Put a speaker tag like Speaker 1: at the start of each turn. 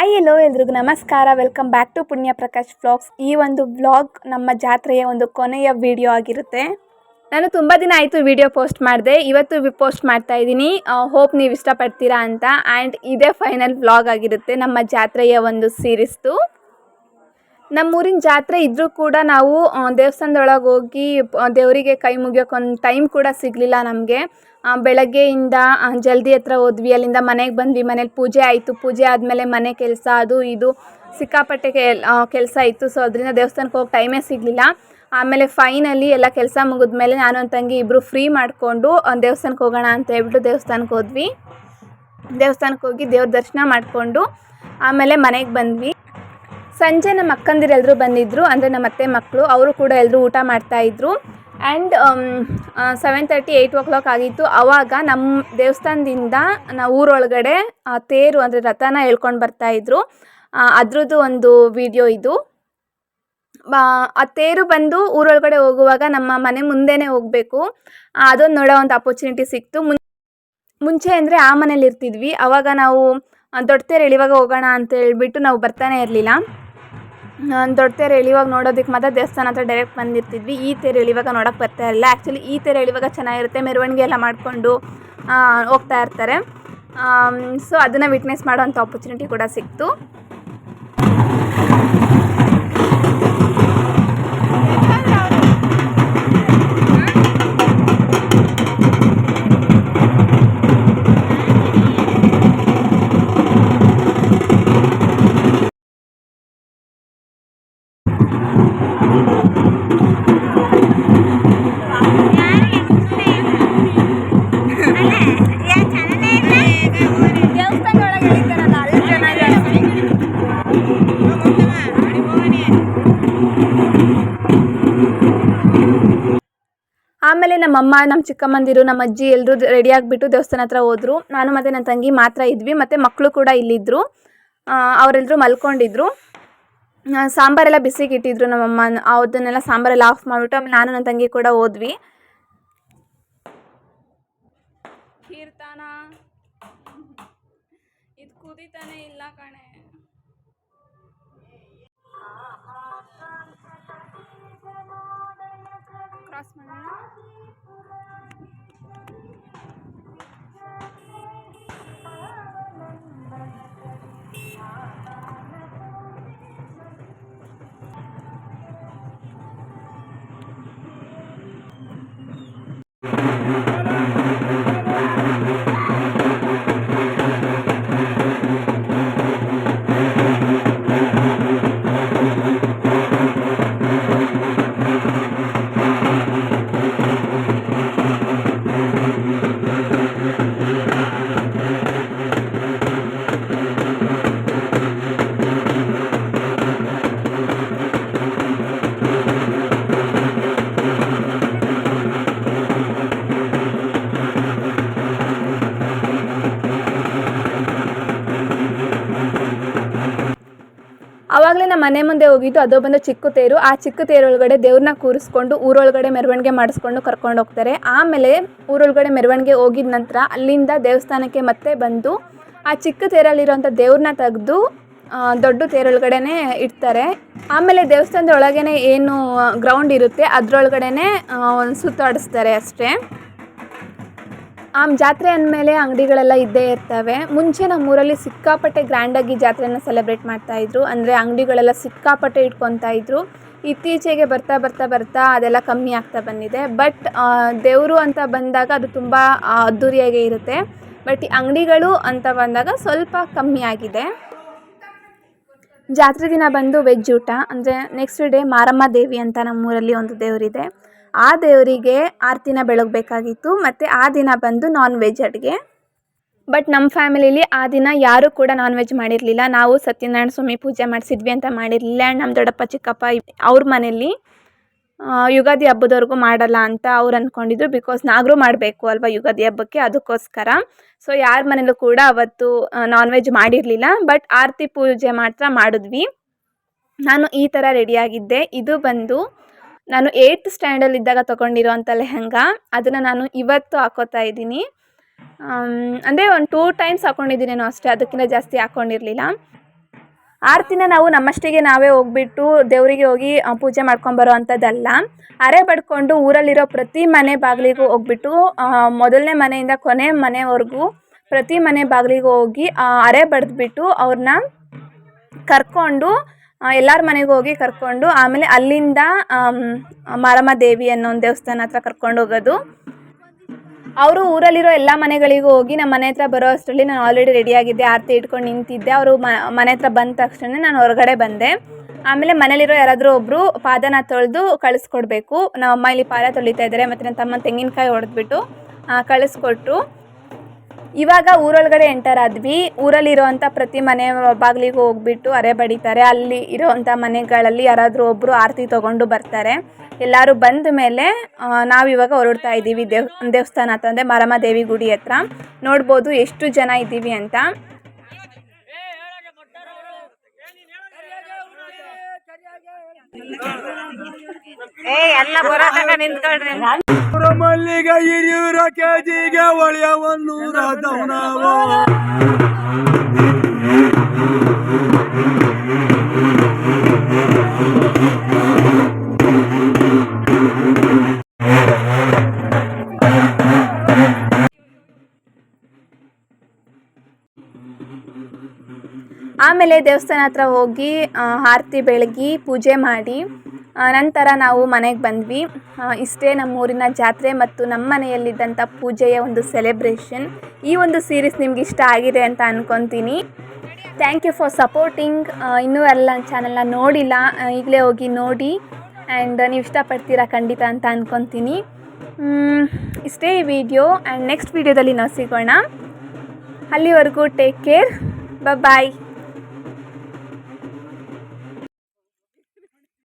Speaker 1: Hi ಎಲ್ಲೋ ಎಲ್ರಿಗೂ. ನಮಸ್ಕಾರ. Welcome back to ಪುಣ್ಯ ಪ್ರಕಾಶ್ ವ್ಲಾಗ್ಸ್ ಈ ಒಂದು ವ್ಲಾಗ್ ನಮ್ಮ ಜಾತ್ರೆಯ ಒಂದು ಕೊನೆಯ ವಿಡಿಯೋ ಆಗಿರುತ್ತೆ. ನಾನು ತುಂಬ ದಿನ ಆಯಿತು ವಿಡಿಯೋ ಪೋಸ್ಟ್ ಮಾಡಿದೆ. ಇವತ್ತು ಪೋಸ್ಟ್ ಮಾಡ್ತಾ ಇದ್ದೀನಿ. ಹೋಪ್ ನೀವು ಇಷ್ಟಪಡ್ತೀರಾ ಅಂತ. ಆ್ಯಂಡ್ ಇದೇ ಫೈನಲ್ ವ್ಲಾಗ್ ಆಗಿರುತ್ತೆ ನಮ್ಮ ಜಾತ್ರೆಯ ಒಂದು ಸೀರೀಸ್ದು ನಮ್ಮೂರಿನ ಜಾತ್ರೆ ಇದ್ದರೂ ಕೂಡ ನಾವು ದೇವಸ್ಥಾನದೊಳಗೆ ಹೋಗಿ ದೇವರಿಗೆ ಕೈ ಮುಗಿಯೋಕೆ ಒಂದು ಟೈಮ್ ಕೂಡ ಸಿಗಲಿಲ್ಲ ನಮಗೆ. ಬೆಳಗ್ಗೆಯಿಂದ ಜಲ್ದಿ ಹತ್ರ ಹೋದ್ವಿ. ಅಲ್ಲಿಂದ ಮನೆಗೆ ಬಂದ್ವಿ. ಮನೇಲಿ ಪೂಜೆ ಆಯಿತು. ಪೂಜೆ ಆದಮೇಲೆ ಮನೆ ಕೆಲಸ, ಅದು ಇದು. ಸಿಕ್ಕಾಪಟ್ಟೆ ಕೆಲಸ ಇತ್ತು. ಸೊ ಅದರಿಂದ ದೇವಸ್ಥಾನಕ್ಕೆ ಹೋಗಿ ಟೈಮೇ ಸಿಗಲಿಲ್ಲ. ಆಮೇಲೆ ಫೈನಲಿ ಎಲ್ಲ ಕೆಲಸ ಮುಗಿದ್ಮೇಲೆ ನಾನು ಒಂದು ತಂಗಿ ಇಬ್ಬರು ಫ್ರೀ ಮಾಡಿಕೊಂಡು ದೇವಸ್ಥಾನಕ್ಕೆ ಹೋಗೋಣ ಅಂತ ಹೇಳ್ಬಿಟ್ಟು ದೇವಸ್ಥಾನಕ್ಕೆ ಹೋದ್ವಿ. ದೇವಸ್ಥಾನಕ್ಕೆ ಹೋಗಿ ದೇವ್ರ ದರ್ಶನ ಮಾಡಿಕೊಂಡು, ಆಮೇಲೆ ಮನೆಗೆ ಬಂದ್ವಿ. ಸಂಜೆ ನಮ್ಮ ಅಕ್ಕಂದಿರೆಲ್ಲರೂ ಬಂದಿದ್ದರು ಅಂದರೆ ನಮ್ಮ ಅತ್ತೆ ಮಕ್ಕಳು ಅವರು ಕೂಡ ಎಲ್ಲರೂ ಊಟ ಮಾಡ್ತಾಯಿದ್ರು and seven thirty eight o'clock ಆಗಿತ್ತು. ಆವಾಗ ನಮ್ಮ ದೇವಸ್ಥಾನದಿಂದ ನಾವು ಊರೊಳಗಡೆ ತೇರು, ಅಂದರೆ ರಥನ ಹೇಳ್ಕೊಂಡು ಬರ್ತಾಯಿದ್ರು ಅದರದ್ದು ಒಂದು ವಿಡಿಯೋ ಇದು. ಆ ತೇರು ಬಂದು ಊರೊಳಗಡೆ ಹೋಗುವಾಗ ನಮ್ಮ ಮನೆ ಮುಂದೆನೇ ಹೋಗಬೇಕು. ಅದೊಂದು ನೋಡೋ ಒಂದು ಅಪರ್ಚುನಿಟಿ ಸಿಕ್ತು. ಮುಂಚೆ ಅಂದರೆ ಆ ಮನೇಲಿ ಇರ್ತಿದ್ವಿ. ಆವಾಗ ನಾವು ದೊಡ್ಡ ತೇರು ಎಳಿವಾಗ ಹೋಗೋಣ ಅಂತ ಹೇಳ್ಬಿಟ್ಟು ನಾವು ಬರ್ತಾನೆ ಇರಲಿಲ್ಲ. ದೊಡ್ಡ ತೇರು ಎಳಿವಾಗ ನೋಡೋದಕ್ಕೆ ಮಾತ್ರ ದೇವಸ್ಥಾನ ಹತ್ರ ಡೈರೆಕ್ಟ್ ಬಂದಿರ್ತಿದ್ವಿ. ಈ ತೇರು ಎಳಿವಾಗ ನೋಡೋಕೆ ಬರ್ತಾ ಇರಲಿಲ್ಲ ಆ್ಯಕ್ಚುಲಿ ಈ ತೇರು ಎಳಿವಾಗ ಚೆನ್ನಾಗಿರುತ್ತೆ. ಮೆರವಣಿಗೆ ಎಲ್ಲ ಮಾಡಿಕೊಂಡು ಹೋಗ್ತಾ ಇರ್ತಾರೆ. ಸೊ ಅದನ್ನು ವಿಟ್ನೆಸ್ ಮಾಡೋವಂಥ ಆಪರ್ಚುನಿಟಿ ಕೂಡ ಸಿಕ್ತು. ಆಮೇಲೆ ನಮ್ಮಮ್ಮ ನಮ್ಮ ಚಿಕ್ಕಮ್ಮಂದಿರು, ನಮ್ಮ ಅಜ್ಜಿ ಎಲ್ಲರೂ ರೆಡಿ ಆಗಿಬಿಟ್ಟು ದೇವಸ್ಥಾನ ಹತ್ರ ಹೋದರು. ನಾನು ಮತ್ತು ನನ್ನ ತಂಗಿ ಮಾತ್ರ ಇದ್ವಿ. ಮತ್ತು ಮಕ್ಕಳು ಕೂಡ ಇಲ್ಲಿದ್ದರು ಅವರೆಲ್ಲರೂ ಮಲ್ಕೊಂಡಿದ್ರು. ಸಾಂಬಾರೆಲ್ಲ ಬಿಸಿಗೆ ಇಟ್ಟಿದ್ರು ನಮ್ಮಮ್ಮ ಅದನ್ನೆಲ್ಲ ಸಾಂಬಾರೆಲ್ಲ ಆಫ್ ಮಾಡಿಬಿಟ್ಟು ಆಮೇಲೆ ನಾನು ನನ್ನ ತಂಗಿ ಕೂಡ ಹೋದ್ವಿ. ಕೀರ್ತನ? ಇದು ಕುದಿತಾನೆ ಇಲ್ಲ ಕಣೆ. ಆವಾಗಲೇ ನಮ್ಮ ಮನೆ ಮುಂದೆ ಹೋಗಿದ್ದು ಅದು ಬಂದು ಚಿಕ್ಕ ತೇರು. ಆ ಚಿಕ್ಕ ತೇರೊಳಗಡೆ ದೇವ್ರನ್ನ ಕೂರಿಸ್ಕೊಂಡು ಊರೊಳಗಡೆ ಮೆರವಣಿಗೆ ಮಾಡಿಸ್ಕೊಂಡು ಕರ್ಕೊಂಡು ಹೋಗ್ತಾರೆ. ಆಮೇಲೆ ಊರೊಳಗಡೆ ಮೆರವಣಿಗೆ ಹೋಗಿದ ನಂತರ ಅಲ್ಲಿಂದ ದೇವಸ್ಥಾನಕ್ಕೆ ಮತ್ತೆ ಬಂದು ಆ ಚಿಕ್ಕ ತೇರಲ್ಲಿರೋಂಥ ದೇವ್ರನ್ನ ತೆಗೆದು ದೊಡ್ಡ ತೇರೊಳಗಡೆನೆ ಇಡ್ತಾರೆ. ಆಮೇಲೆ ದೇವಸ್ಥಾನದ ಒಳಗೇನೆ ಏನು ಗ್ರೌಂಡ್ ಇರುತ್ತೆ, ಅದರೊಳಗಡೆನೆ ಒಂದು ಸುತ್ತಾಡಿಸ್ತಾರೆ ಅಷ್ಟೇ. ಆ ಜಾತ್ರೆ ಅಂದಮೇಲೆ ಅಂಗಡಿಗಳೆಲ್ಲ ಇದ್ದೇ ಇರ್ತವೆ. ಮುಂಚೆ ನಮ್ಮೂರಲ್ಲಿ ಸಿಕ್ಕಾಪಟ್ಟೆ ಗ್ರ್ಯಾಂಡಾಗಿ ಜಾತ್ರೆನ ಸೆಲೆಬ್ರೇಟ್ ಮಾಡ್ತಾಯಿದ್ರು ಅಂದರೆ ಅಂಗಡಿಗಳೆಲ್ಲ ಸಿಕ್ಕಾಪಟ್ಟೆ ಇಟ್ಕೊತಾ ಇದ್ರು. ಇತ್ತೀಚೆಗೆ ಬರ್ತಾ ಬರ್ತಾ ಬರ್ತಾ ಅದೆಲ್ಲ ಕಮ್ಮಿ ಆಗ್ತಾ ಬಂದಿದೆ. ಬಟ್ ದೇವರು ಅಂತ ಬಂದಾಗ ಅದು ತುಂಬ ಅದ್ಧೂರಿಯಾಗೇ ಇರುತ್ತೆ. ಬಟ್ ಅಂಗಡಿಗಳು ಅಂತ ಬಂದಾಗ ಸ್ವಲ್ಪ ಕಮ್ಮಿ ಆಗಿದೆ. ಜಾತ್ರೆ ದಿನ ಬಂದು ವೆಜ್ ಊಟ. ಅಂದರೆ ನೆಕ್ಸ್ಟ್ ಡೇ ಮಾರಮ್ಮ ದೇವಿ ಅಂತ ನಮ್ಮೂರಲ್ಲಿ ಒಂದು ದೇವರಿದೆ. ಆ ದೇವರಿಗೆ ಆರತಿನ ಬೆಳಗಬೇಕಾಗಿತ್ತು, ಮತ್ತು ಆ ದಿನ ಬಂದು ನಾನ್ ವೆಜ್ ಅಡುಗೆ ಬಟ್ ನಮ್ಮ ಫ್ಯಾಮಿಲಿಲಿ ಆ ದಿನ ಯಾರೂ ಕೂಡ ನಾನ್ ವೆಜ್ ಮಾಡಿರಲಿಲ್ಲ. ನಾವು ಸತ್ಯನಾರಾಯಣ ಸ್ವಾಮಿ ಪೂಜೆ ಮಾಡಿಸಿದ್ವಿ ಅಂತ ಮಾಡಿರಲಿಲ್ಲ. ಆ್ಯಂಡ್ ನಮ್ಮ ದೊಡ್ಡಪ್ಪ, ಚಿಕ್ಕಪ್ಪ ಅವ್ರ ಮನೇಲಿ ಯುಗಾದಿ ಹಬ್ಬದವರೆಗೂ ಮಾಡಲ್ಲ ಅಂತ ಅವ್ರು ಅಂದ್ಕೊಂಡಿದ್ರು ಬಿಕಾಸ್ ನಾಗರು ಮಾಡಬೇಕು ಅಲ್ವಾ ಯುಗಾದಿ ಹಬ್ಬಕ್ಕೆ, ಅದಕ್ಕೋಸ್ಕರ. ಸೊ ಯಾರ ಮನೇಲೂ ಕೂಡ ಅವತ್ತು ನಾನ್ ವೆಜ್ ಮಾಡಿರಲಿಲ್ಲ. ಬಟ್ ಆರತಿ ಪೂಜೆ ಮಾತ್ರ ಮಾಡಿದ್ವಿ. ನಾನು ಈ ಥರ ರೆಡಿಯಾಗಿದ್ದೆ ಇದು ಬಂದು ನಾನು ಏಯ್ತ್ ಸ್ಟ್ಯಾಂಡಲ್ಲಿದ್ದಾಗ ತೊಗೊಂಡಿರೋಂಥ ಲೆಹಂಗ, ಅದನ್ನು ನಾನು ಇವತ್ತು ಹಾಕೋತಾ ಇದ್ದೀನಿ. ಅಂದರೆ ಒಂದು ಟೂ ಟೈಮ್ಸ್ ಹಾಕ್ಕೊಂಡಿದ್ದೀನೇನೋ ಅಷ್ಟೇ, ಅದಕ್ಕಿಂತ ಜಾಸ್ತಿ ಹಾಕ್ಕೊಂಡಿರಲಿಲ್ಲ ಆರತಿನ ನಾವು ನಮ್ಮಷ್ಟಿಗೆ ನಾವೇ ಹೋಗ್ಬಿಟ್ಟು ದೇವರಿಗೆ ಹೋಗಿ ಪೂಜೆ ಮಾಡ್ಕೊಂಬರೋ ಅಂಥದ್ದಲ್ಲ ಅರೆ ಬಡ್ಕೊಂಡು ಊರಲ್ಲಿರೋ ಪ್ರತಿ ಮನೆ ಬಾಗಿಲಿಗೂ ಹೋಗ್ಬಿಟ್ಟು ಮೊದಲನೇ ಮನೆಯಿಂದ ಕೊನೆ ಮನೆವರೆಗೂ ಪ್ರತಿ ಮನೆ ಬಾಗಿಲಿಗೂ ಹೋಗಿ ಅರೆ ಬಡ್ದ್ಬಿಟ್ಟು ಅವ್ರನ್ನ ಕರ್ಕೊಂಡು ಎಲ್ಲರ ಮನೆಗೂ ಹೋಗಿ ಕರ್ಕೊಂಡು ಆಮೇಲೆ ಅಲ್ಲಿಂದ ಮಾರಮ್ಮ ದೇವಿ ಅನ್ನೋ ಒಂದು ದೇವಸ್ಥಾನ ಹತ್ರ ಕರ್ಕೊಂಡು ಹೋಗೋದು. ಅವರು ಊರಲ್ಲಿರೋ ಎಲ್ಲ ಮನೆಗಳಿಗೂ ಹೋಗಿ ನಮ್ಮ ಮನೆ ಹತ್ರ ಬರೋ ಅಷ್ಟರಲ್ಲಿ ನಾನು ಆಲ್ರೆಡಿ ರೆಡಿಯಾಗಿದ್ದೆ ಆರತಿ ಇಟ್ಕೊಂಡು ನಿಂತಿದ್ದೆ, ಅವರು ಮನೆ ಹತ್ರ ಬಂದ ತಕ್ಷಣ ನಾನು ಹೊರಗಡೆ ಬಂದೆ. ಆಮೇಲೆ ಮನೇಲಿರೋ ಯಾರಾದರೂ ಒಬ್ಬರು ಪಾದನ ತೊಳೆದು ಕಳಿಸ್ಕೊಡ್ಬೇಕು. ನಮ್ಮ ಅಮ್ಮ ಇಲ್ಲಿ ಪಾದ ತೊಳಿತಾ ಇದ್ದಾರೆ ಮತ್ತು ನನ್ನ ತಮ್ಮ ತೆಂಗಿನಕಾಯಿ ಹೊಡೆದ್ಬಿಟ್ಟು ಕಳಿಸ್ಕೊಟ್ರು. ಇವಾಗ ಊರೊಳಗಡೆ ಎಂಟರ್ ಆದ್ವಿ. ಊರಲ್ಲಿರೋವಂಥ ಪ್ರತಿ ಮನೆ ಬಾಗಿಲಿಗೂ ಹೋಗ್ಬಿಟ್ಟು ಅರೆ ಬಡಿತಾರೆ. ಅಲ್ಲಿ ಇರೋವಂಥ ಮನೆಗಳಲ್ಲಿ ಯಾರಾದರೂ ಒಬ್ಬರು ಆರತಿ ತೊಗೊಂಡು ಬರ್ತಾರೆ. ಎಲ್ಲರೂ ಬಂದ ಮೇಲೆ ನಾವು ಇವಾಗ ಹೊರಡ್ತಾ ಇದ್ದೀವಿ. ದೇವ್, ದೇವಸ್ಥಾನ ಅಂತಂದರೆ ಮಾರಮ್ಮ ದೇವಿ ಗುಡಿ ಹತ್ರ. ನೋಡ್ಬೋದು ಎಷ್ಟು ಜನ ಇದ್ದೀವಿ ಅಂತ.
Speaker 2: ಏ, ಎಲ್ಲ ಬರೋದಾಗ ನಿಂತ್ಕೊಳ್ರಿ
Speaker 3: ಮಲ್ಲಿಗ ಹಿರಿಯೂರ ಕೆಜಿಗೆ ಒಳೆಯವನ್ನೂರ ದೌನವ
Speaker 1: ಆಮೇಲೆ ದೇವಸ್ಥಾನ ಹತ್ರ ಹೋಗಿ ಆರತಿ ಬೆಳಗಿ ಪೂಜೆ ಮಾಡಿ. ನಂತರ ನಾವು ಮನೆಗೆ ಬಂದ್ವಿ. ಇಷ್ಟೇ ನಮ್ಮೂರಿನ ಜಾತ್ರೆ ಮತ್ತು ನಮ್ಮ ಮನೆಯಲ್ಲಿದ್ದಂಥ ಪೂಜೆಯ ಒಂದು ಸೆಲೆಬ್ರೇಷನ್ ಈ ಒಂದು ಸೀರೀಸ್ ನಿಮ್ಗೆ ಇಷ್ಟ ಆಗಿದೆ ಅಂತ ಅಂದ್ಕೊತೀನಿ ಥ್ಯಾಂಕ್ ಯು ಫಾರ್ ಸಪೋರ್ಟಿಂಗ್ ಇನ್ನೂ ಎಲ್ಲ ಚಾನಲ್ನ ನೋಡಿಲ್ಲ. ಈಗಲೇ ಹೋಗಿ ನೋಡಿ. ಆ್ಯಂಡ್ ನೀವು ಇಷ್ಟಪಡ್ತೀರಾ ಖಂಡಿತ ಅಂತ ಅಂದ್ಕೊತೀನಿ ಇಷ್ಟೇ ಈ ವಿಡಿಯೋ ಆ್ಯಂಡ್ ನೆಕ್ಸ್ಟ್ ವಿಡಿಯೋದಲ್ಲಿ ನಾವು ಸಿಗೋಣ. ಅಲ್ಲಿವರೆಗೂ ಟೇಕ್ ಕೇರ್ ಬಾಯ್